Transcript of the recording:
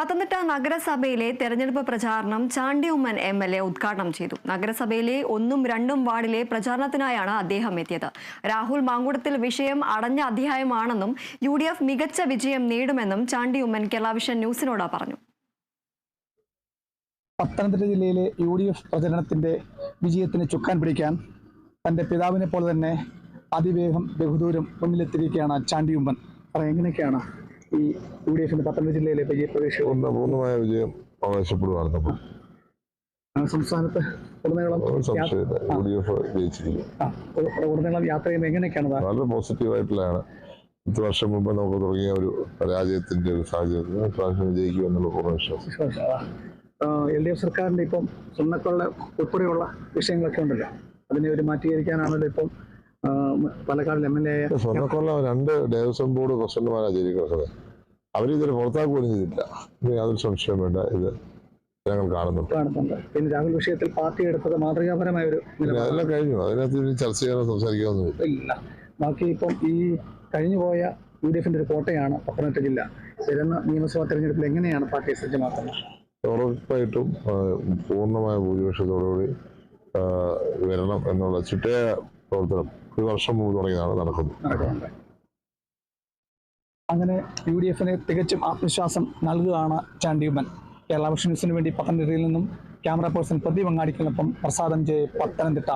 പത്തനംതിട്ട നഗരസഭയിലെ തെരഞ്ഞെടുപ്പ് പ്രചാരണം Chandy Oommen M L A ഉദ്ഘാടനം ചെയ്തു. നഗരസഭയിലെ ഒന്നും രണ്ടും വാർഡിലെ പ്രചാരണത്തിനായാണ് അദ്ദേഹം എത്തിയത്. രാഹുൽ മാങ്കുടത്തിൽ വിഷയം അടഞ്ഞ അധ്യായമാണെന്നും യു ഡി എഫ് മികച്ച വിജയം നേടുമെന്നും ചാണ്ടി ഉമ്മൻ കേരളവിഷൻ ന്യൂസിനോട് പറഞ്ഞു. പത്തനംതിട്ട ജില്ലയിലെ യു ഡി എഫ് പ്രചരണത്തിന്റെ വിജയത്തിന് ചുക്കാൻ പിടിക്കാൻ തന്റെ പിതാവിനെ പോലെ തന്നെ അതിവേഗം ബഹുദൂരം മുന്നിലെത്തിയിരിക്കുകയാണ് ചാണ്ടിയമ്മൻ പറയാം എങ്ങനെയൊക്കെയാണ് ഈ യു ഡി എഫിന്റെ പത്തനംതിട്ട ജില്ലയിലെ വിജയപ്രതീക്ഷ ഒന്ന് പൂർണമായ വിജയം ആവശ്യപ്പെടുവാണ് നമ്മൾ സംസ്ഥാനത്ത് ഉടനീളം യാത്ര- സംശയമില്ല യു ഡി എഫ് ജയിച്ചിരിക്കും ഉടനീളം യാത്ര ചെയ്യുമ്പോൾ എങ്ങനെയൊക്കെയാണ് അത്? വളരെ പോസിറ്റീവായിട്ടുള്ളതാണ് പത്ത് വർഷം മുമ്പ് നമുക്ക് തുടങ്ങിയ ഒരു പരാജയത്തിന്റെ ഒരു സാഹചര്യത്തിൽ പ്രാവശ്യം വിജയിക്കും എന്നുള്ള പൂർണ വിശ്വാസം. വിശ്വാസം എൽ ഡി എഫ് സർക്കാരിന്റെ ഇപ്പം സ്വർണക്കൊള്ള ഉൾപ്പെടെയുള്ള വിഷയങ്ങളൊക്കെ ഉണ്ടല്ലോ. അതിനെ ഒരു മാറ്റീകരിക്കാനാണല്ലോ ഇപ്പം പാലക്കാട് എം എൽ എ സ്വർണക്കൊള്ള രണ്ട് ദേവസ്വം ബോർഡ് പ്രസിഡന്റുമാരാണ് ജയിക്കുന്നത് അവരിതൊരു പുറത്താക്കി പോലും ചെയ്തില്ല യാതൊരു സംശയം വേണ്ട. ഇത് ഞങ്ങൾ കാണുന്നുണ്ട്. പിന്നെ രാഹുൽ വിഷയത്തിൽ പാർട്ടി എടുത്തത് മാതൃകാപരമായ ഒരു. അതെല്ലാം കഴിഞ്ഞു. അതിനകത്ത് ചർച്ച ചെയ്യാനോ സംസാരിക്കാനൊന്നുമില്ല. ഇല്ല. ബാക്കി ഇപ്പം ഈ കഴിഞ്ഞുപോയ യു ഡി എഫിന്റെ ഒരു കോട്ടയാണ് പത്തനംതിട്ട ജില്ല. വരുന്ന നിയമസഭാ തെരഞ്ഞെടുപ്പിൽ എങ്ങനെയാണ് പാർട്ടിയെ സജ്ജമാക്കുന്നത്? ഉറപ്പായിട്ടും പൂർണമായ ഭൂരിപക്ഷത്തോടുകൂടി വരണം എന്നുള്ള ചിട്ടയായ പ്രവർത്തനം. ഒരു വർഷം മുമ്പ് തുടങ്ങിയതാണ് നടക്കുന്നത്. അങ്ങനെ യു ഡി എഫിന് തികച്ചും ആത്മവിശ്വാസം നൽകുകയാണ് ചാണ്ടിയുമ്മൻ. കേരള വിഷൻ വേണ്ടി പത്തനംതിട്ടയിൽ നിന്നും ക്യാമറ പേഴ്സൺ പ്രദീപ് പ്രസാദം ജെ പത്തനംതിട്ട.